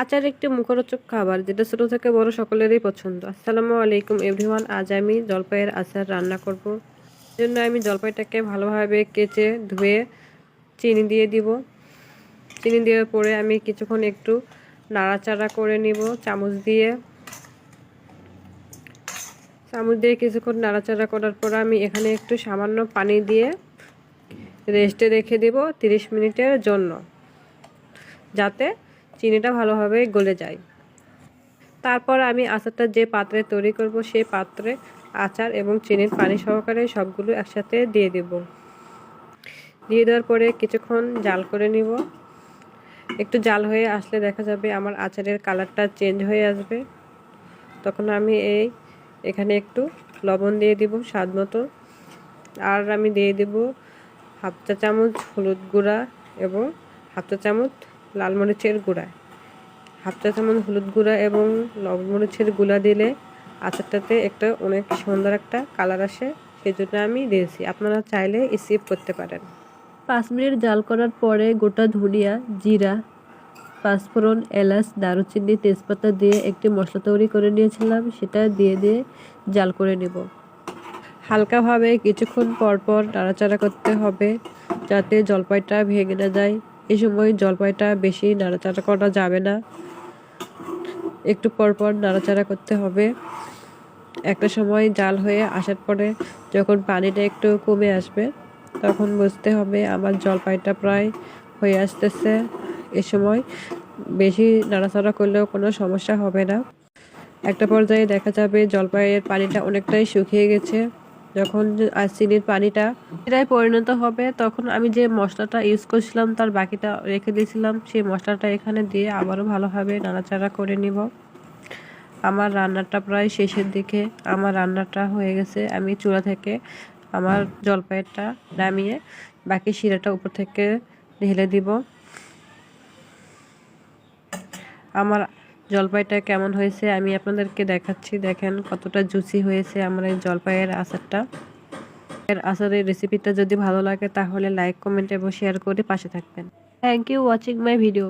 আচার একটি মুখরোচক খাবার, যেটা ছোট থেকে বড় সকলেরই পছন্দ। আসসালামু আলাইকুম, এভরিওয়ান। আজ আমি জলপাইয়ের আচার রান্না করব। জন্য আমি জলপাইটাকে ভালোভাবে কেচে ধুয়ে চিনি দিয়ে দিব। চিনি দেওয়ার পরে আমি কিছুক্ষণ একটু নাড়াচাড়া করে নিব, চামচ দিয়ে। চামচ দিয়ে কিছুক্ষণ নাড়াচাড়া করার পর আমি এখানে একটু সামান্য পানি দিয়ে রেস্টে রেখে দেব তিরিশ মিনিটের জন্য, যাতে চিনিটা ভালোভাবে গলে যায়। তারপর আমি আচারটা যে পাত্রে তৈরি করব সেই পাত্রে আচার এবং চিনির পানি সহকারে সবগুলো একসাথে দিয়ে দেব। দিয়ে দেওয়ার পরে কিছুক্ষণ জাল করে নিব। একটু জাল হয়ে আসলে দেখা যাবে আমার আচারের কালারটা চেঞ্জ হয়ে আসবে। তখন আমি এই এখানে একটু লবণ দিয়ে দিব স্বাদ মতো। আর আমি দিয়ে দেব হাফ চা চামচ হলুদ গুঁড়া এবং হাফ চা চামচ লাল মরিচের গুঁড়া। হাফ চা চামচ হলুদ গুঁড়া এবং লবণ মরিচের গুঁড়া দিলে আচারটাতে একটা অনেক সুন্দর একটা কালার আসে সেই জন্য আমি দিয়েছি। আপনারা চাইলে স্কিপ করতে পারেন। পাঁচ মিনিট জাল করার পরে গোটা ধনিয়া, জিরা, পাঁচফোড়ন, এলাচ, দারুচিনি, তেজপাতা দিয়ে একটি মশলা তৈরি করে নিয়েছিলাম, সেটা দিয়ে দিয়ে জাল করে নেব। হালকাভাবে কিছুক্ষণ পর পর নাড়াচাড়া করতে হবে যাতে জলপাইটা ভেঙে না যায়। এই সময় জলপাইটা বেশি নাড়াচাড়া করা যাবে না। একটু পর পর নাড়াচাড়া করতে হবে। একটা সময় জাল হয়ে আসার পরে যখন পানিটা একটু কমে আসবে, তখন বুঝতে হবে আমার জলপাইটা প্রায় হয়ে আসতেছে। এ সময় বেশি নাড়াচাড়া করলেও কোনো সমস্যা হবে না। একটা পর্যায়ে দেখা যাবে জলপাইয়ের পানিটা অনেকটাই শুকিয়ে গেছে। যখন চিনির পানিটা এটাই পরিণত হবে, তখন আমি যে মশলাটা ইউজ করছিলাম তার বাকিটা রেখে দিয়েছিলাম, সেই মশলাটা এখানে দিয়ে আবারও ভালোভাবে নাড়াচাড়া করে নিব। আমার রান্নাটা প্রায় শেষের দিকে, আমার রান্নাটা হয়ে গেছে। আমি চুলা থেকে আমার জলপাইয়েরটা নামিয়ে বাকি শিরাটা উপর থেকে ঢেলে দিব। আমার জলপাইটা কেমন হয়েছে আমি আপনাদেরকে দেখাচ্ছি। দেখেন কতটা জুসি হয়েছে আমার এই জলপাইয়ের আচারটা। এর আচারের রেসিপিটা যদি ভালো লাগে তাহলে লাইক, কমেন্ট এবং শেয়ার করে পাশে থাকবেন। Thank you watching my video